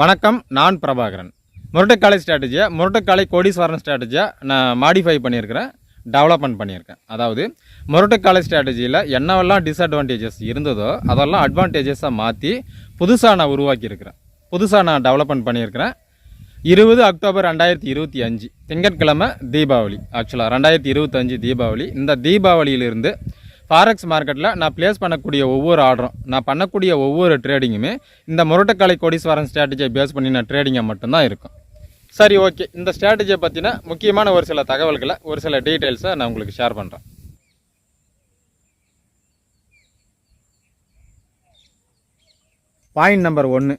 வணக்கம் நான் பிரபாகரன். முரட்டுக்காலை ஸ்ட்ராட்டஜியை முரட்டுக்காலை கோடீஸ்வரன் ஸ்ட்ராட்டஜியை நான் மாடிஃபை பண்ணியிருக்கிறேன் டெவலப்மெண்ட் பண்ணியிருக்கேன். அதாவது முரட்டுக்காலை ஸ்ட்ராட்டஜியில் என்னவெல்லாம் டிஸ்அட்வான்டேஜஸ் இருந்ததோ அதெல்லாம் அட்வான்டேஜஸாக மாற்றி புதுசாக நான் உருவாக்கியிருக்கிறேன். புதுசாக நான் டெவலப்மெண்ட் பண்ணியிருக்கிறேன். இருபது அக்டோபர் ரெண்டாயிரத்தி இருபத்தி அஞ்சு திங்கட்கிழமை தீபாவளி. ஆக்சுவலாக ரெண்டாயிரத்தி இருபத்தஞ்சு தீபாவளி. இந்த தீபாவளியிலிருந்து ஃபாரெக்ஸ் மார்க்கெட்டில் நான் ப்ளேஸ் பண்ணக்கூடிய ஒவ்வொரு ஆர்டரும் நான் பண்ணக்கூடிய ஒவ்வொரு ட்ரேடிங்குமே இந்த முரட்டக்கலை கோடீஸ்வரன் ஸ்ட்ராட்டஜியை பேஸ் பண்ணின ட்ரேடிங்கை மட்டும்தான் இருக்கும். சரி ஓகே இந்த ஸ்ட்ராட்டஜியை பற்றின முக்கியமான ஒரு சில தகவல்களை ஒரு சில டீட்டெயில்ஸை நான் உங்களுக்கு ஷேர் பண்ணுறேன் பாயிண்ட் நம்பர் ஒன்று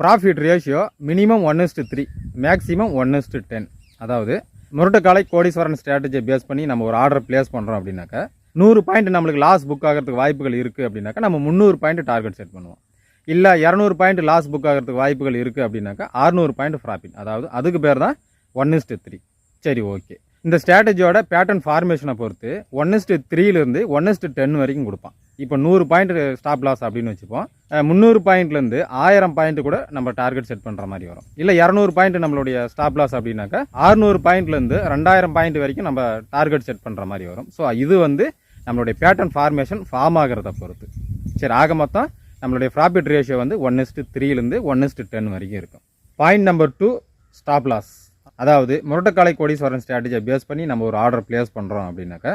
profit ratio minimum one is to three maximum one is to ten அதாவது முரட்டுக்காலை கோடீஸ்வரன் ஸ்ட்ராட்டஜியை பேஸ் பண்ணி நம்ம ஒரு ஆர்டர் ப்ளேஸ் பண்ணுறோம் அப்படின்னாக்கா நூறு பாயிண்ட் நம்மளுக்கு லாஸ் புக் ஆகிறதுக்கு வாய்ப்புகள் இருக்குது அப்படின்னாக்கா நம்ம முந்நூறு பாயிண்ட் டார்கெட் செட் பண்ணுவோம். இல்லை இரநூறு பாயிண்ட் லாஸ் புக் ஆகிறதுக்கு வாய்ப்புகள் இருக்குது அப்படின்னாக்கா அறுநூறு பாயிண்ட் ப்ராஃபிட் அதாவது அதுக்கு பேர் தான் ஒன் இஸ்டு த்ரீ சரி ஓகே இந்த ஸ்ட்ராட்டஜியோட பேட்டர்ன் ஃபார்மேஷனை பொறுத்து ஒன் இஸ்டு த்ரீலேருந்து ஒன் இஸ்டு டென் வரைக்கும் கொடுப்பான். இப்போ நூறு பாயிண்ட் ஸ்டாப் லாஸ் அப்படின்னு வச்சுப்போம். முந்நூறு பாயிண்ட்லேருந்து ஆயிரம் பாயிண்ட் கூட நம்ம டார்கெட் செட் பண்ணுற மாதிரி வரும். இல்லை இரநூறு பாயிண்ட் நம்மளுடைய ஸ்டாப் லாஸ் அப்படின்னாக்கா ஆறுநூறு பாயிண்ட்லேருந்து ரெண்டாயிரம் பாயிண்ட் வரைக்கும் நம்ம டார்கெட் செட் பண்ணுற மாதிரி வரும். ஸோ இது வந்து நம்மளுடைய பேட்டர்ன் ஃபார்மேஷன் ஃபார்ம் ஆகிறத பொறுத்து. சரி ஆக மொத்தம் நம்மளுடைய ப்ராஃபிட் ரேஷியோ வந்து ஒன் இஸ்ட்டு த்ரீலேருந்து ஒன் இஸ்ட்டு டென் வரைக்கும் இருக்கும். Point number two stop loss அதாவது முரட்டக்காலை கோடீஸ்வரன் ஸ்ட்ராட்டஜியை பேஸ் பண்ணி நம்ம ஒரு ஆர்டர் ப்ளேஸ் பண்ணுறோம் அப்படின்னாக்கா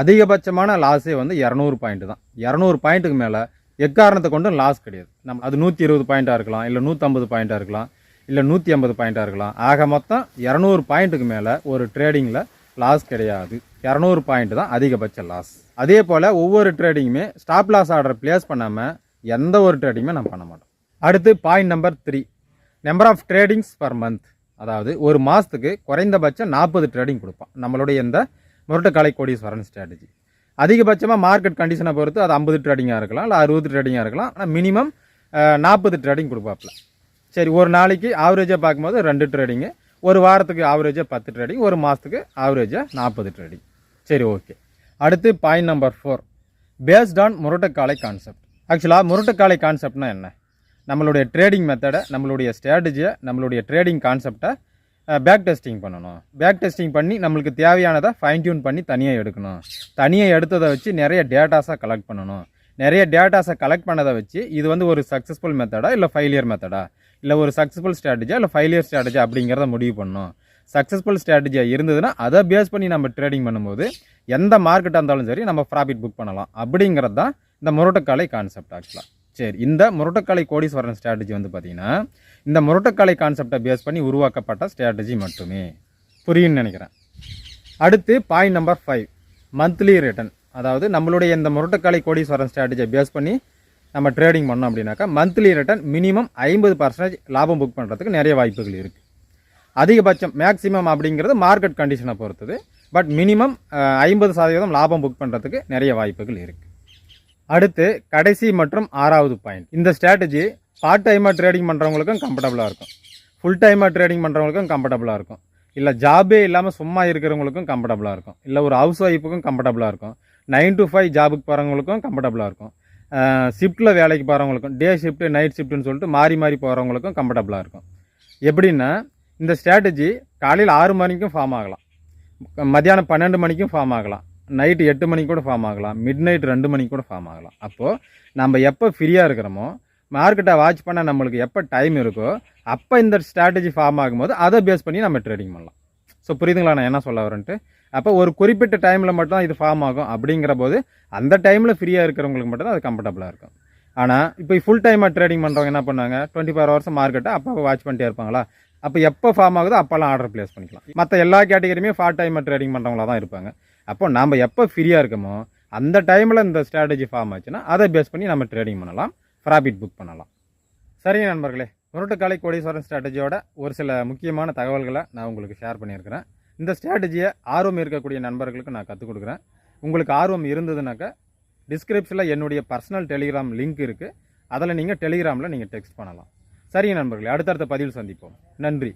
அதிகபட்சமான லாஸே வந்து இரநூறு பாயிண்ட் தான். இரநூறு பாயிண்ட்டுக்கு மேலே எக்காரணத்தை கொண்டும் லாஸ் கிடையாது. நம்ம அது நூற்றி இருபது பாயிண்ட்டாக இருக்கலாம் இல்லை நூற்றம்பது பாயிண்ட்டாக இருக்கலாம் இல்லை நூற்றி ஐம்பது பாயிண்ட்டாக இருக்கலாம். ஆக மொத்தம் இரநூறு பாயிண்ட்டுக்கு மேலே ஒரு ட்ரேடிங்கில் லாஸ் கிடையாது. இரநூறு பாயிண்ட் தான் அதிகபட்ச லாஸ் அதே போல் ஒவ்வொரு ட்ரேடிங்குமே ஸ்டாப் லாஸ் ஆர்டர் ப்ளேஸ் பண்ணாமல் எந்த ஒரு ட்ரேடிங்குமே நம்ம பண்ண மாட்டோம். அடுத்து point number three number of tradings per month அதாவது ஒரு மாதத்துக்கு குறைந்தபட்சம் நாற்பது ட்ரேடிங் கொடுப்போம் நம்மளுடைய இந்த முரட்டுக்காலை கோடீஸ்வரன் ஸ்ட்ராட்டஜி அதிகபட்சமாக மார்க்கெட் கண்டிஷனை பொறுத்து அது ஐம்பது ட்ரேடிங்காக இருக்கலாம் இல்லை அறுபது ட்ரேடிங்காக இருக்கலாம் ஆனால் மினிமம் நாற்பது ட்ரேடிங் கொடுப்பாப்புல சரி ஒரு நாளைக்கு ஆவரேஜாக பார்க்கும்போது ரெண்டு ட்ரேடிங்கு ஒரு வாரத்துக்கு ஆவரேஜாக பத்து ட்ரேடிங் ஒரு மாதத்துக்கு ஆவரேஜாக நாற்பது ட்ரேடிங் சரி ஓகே அடுத்து point number four based on முரட்டைக்காலை concept ஆக்சுவலாக முரட்டைக்காலை கான்செப்ட்னா என்ன? நம்மளுடைய ட்ரேடிங் மெத்தடை நம்மளுடைய ஸ்ட்ராட்டஜியை நம்மளுடைய ட்ரேடிங் கான்செப்டை பேக் டெஸ்டிங் பண்ணணும். பேக் டெஸ்டிங் பண்ணி நம்மளுக்கு தேவையானதை ஃபைன் டியூன் பண்ணி தனியாக எடுக்கணும். தனியாக எடுத்ததை வச்சு நிறைய டேட்டாஸை கலெக்ட் பண்ணணும். நிறைய டேட்டாஸை கலெக்ட் பண்ணதை வச்சு இது வந்து ஒரு சக்ஸஸ்ஃபுல் மெத்தடா இல்லை ஃபெயிலியர் மெத்தடா இல்லை ஒரு சக்ஸஸ்ஃபுல் ஸ்ட்ராட்டஜியா இல்லை ஃபெயிலியர் ஸ்ட்ராட்டஜி அப்படிங்கிறத முடிவு பண்ணணும் சக்ஸஸ்ஃபுல் ஸ்ட்ராட்டஜியாக இருந்ததுன்னா அதை பேஸ் பண்ணி நம்ம ட்ரேடிங் பண்ணும்போது எந்த மார்க்கெட்டாக இருந்தாலும் சரி நம்ம ப்ராஃபிட் புக் பண்ணலாம். அப்படிங்கிறது தான் இந்த முரட்டக்காலை கான்செப்ட் ஆக்சுவலாக சரி இந்த முரட்டக்காலை கோடீஸ்வரன் ஸ்ட்ராட்டஜி வந்து பார்த்திங்கன்னா இந்த முரட்டக்காலை கான்செப்டை பேஸ் பண்ணி உருவாக்கப்பட்ட ஸ்ட்ராட்டஜி மட்டுமே. புரியும்னு நினைக்கிறேன். அடுத்து point number five monthly return அதாவது நம்மளுடைய இந்த முரட்டுக்காலை கோடீஸ்வரன் ஸ்ட்ராட்டஜியை பேஸ் பண்ணி நம்ம ட்ரேடிங் பண்ணோம் அப்படின்னாக்கா மந்த்லி ரிட்டர்ன் மினிமம் ஐம்பது பர்சன்டேஜ் லாபம் புக் பண்ணுறதுக்கு நிறைய வாய்ப்புகள் இருக்குது அதிகபட்சம் மேக்ஸிமம் அப்படிங்கிறது மார்க்கெட் கண்டிஷனை பொறுத்தது. பட் மினிமம் ஐம்பது சதவீதம் லாபம் புக் பண்ணுறதுக்கு நிறைய வாய்ப்புகள் இருக்குது அடுத்து கடைசி மற்றும் ஆறாவது பாயிண்ட் இந்த ஸ்ட்ராட்டஜி பார்ட் டைமாக ட்ரேடிங் பண்ணுறவங்களுக்கும் கம்ஃபர்டபுளாக இருக்கும். ஃபுல் டைமாக ட்ரேடிங் பண்ணுறவங்களுக்கும் கம்ஃபர்டபுளாக இருக்கும். இல்லை ஜாபே இல்லாமல் சும்மா இருக்கிறவங்களுக்கும் கம்ஃபர்டபுளாக இருக்கும். இல்லை ஒரு ஹவுஸ் ஒய்ஃபுக்கும் கம்ஃபர்டபுளாக இருக்கும். நைன் டு ஃபைவ் ஜாபுக்கு போகிறவங்களுக்கும் கம்ஃபர்டபுளாக இருக்கும். ஷிஃப்ட்டில் வேலைக்கு போகிறவங்களுக்கும் டே ஷிஃப்ட்டு நைட் ஷிஃப்ட்டுன்னு சொல்லிட்டு மாறி மாறி போகிறவங்களுக்கும் கம்ஃபர்டபுளாக இருக்கும். எப்படின்னா இந்த ஸ்ட்ராட்டஜி காலையில் ஆறு மணிக்கும் ஃபார்ம் ஆகலாம். மத்தியானம் பன்னெண்டு மணிக்கும் ஃபார்ம் ஆகலாம். நைட்டு எட்டு மணிக்கு கூட ஃபார்ம் ஆகலாம். மிட் நைட் ரெண்டு மணிக்கு கூட ஃபார்ம் ஆகலாம். அப்போது நம்ம எப்போ ஃப்ரீயாக இருக்கிறோமோ மார்க்கெட்டை வாட்ச் பண்ண நம்மளுக்கு எப்போ டைம் இருக்கோ அப்போ இந்த ஸ்ட்ராட்டஜி ஃபார்ம் ஆகும்போது அதை பேஸ் பண்ணி நம்ம ட்ரேடிங் பண்ணலாம். ஸோ புரியுதுங்களா? நான் என்ன சொல்ல வரேன்ட்டு? அப்போ ஒரு குறிப்பிட்ட டைமில் மட்டும் தான் இது ஃபார்ம் ஆகும். அப்படிங்கிற போது அந்த டைமில் ஃப்ரீயாக இருக்கிறவங்களுக்கு மட்டும் தான் அது கம்ஃபர்டபுளாக இருக்கும். ஆனால் இப்போ ஃபுல் டைமாக ட்ரேடிங் பண்ணுறவங்க என்ன பண்ணுவாங்க? டுவெண்ட்டி ஃபோர் ஹவர்ஸ் மார்க்கெட்டை அப்போ வாட்ச் பண்ணிட்டே இருப்பாங்களா? அப்போ எப்போ ஃபார்ம் ஆகுதோ அப்போல்லாம் ஆர்டர் ப்ளேஸ் பண்ணிக்கலாம். மற்ற எல்லா கேட்டகரியுமே ஃபார்ட் டைமாக ட்ரேடிங் பண்ணுறவங்களா தான் இருப்பாங்க. அப்போ நம்ம எப்போ ஃப்ரீயாக இருக்கமோ அந்த டைமில் இந்த ஸ்ட்ராட்டஜி ஃபார்ம் ஆச்சுன்னா அதை பேஸ் பண்ணி நம்ம ட்ரேடிங் பண்ணலாம். ப்ராஃபிட் புக் பண்ணலாம். சரிங்க நண்பர்களே முரட்டுக்காலை கோடீஸ்வரன் ஸ்ட்ராட்டஜியோட ஒரு சில முக்கியமான தகவல்களை நான் உங்களுக்கு ஷேர் பண்ணியிருக்கிறேன். இந்த ஸ்ட்ராட்டஜியை ஆர்வம் இருக்கக்கூடிய நண்பர்களுக்கு நான் கற்றுக் கொடுக்குறேன். உங்களுக்கு ஆர்வம் இருந்ததுனாக்கா டிஸ்கிரிப்ஷனில் என்னுடைய பர்சனல் டெலிகிராம் லிங்க் இருக்குது அதில் நீங்கள் டெலிகிராமில் நீங்கள் டெக்ஸ்ட் பண்ணலாம். சரிங்க நண்பர்களே அடுத்தடுத்த பதிவில் சந்திப்போம். நன்றி.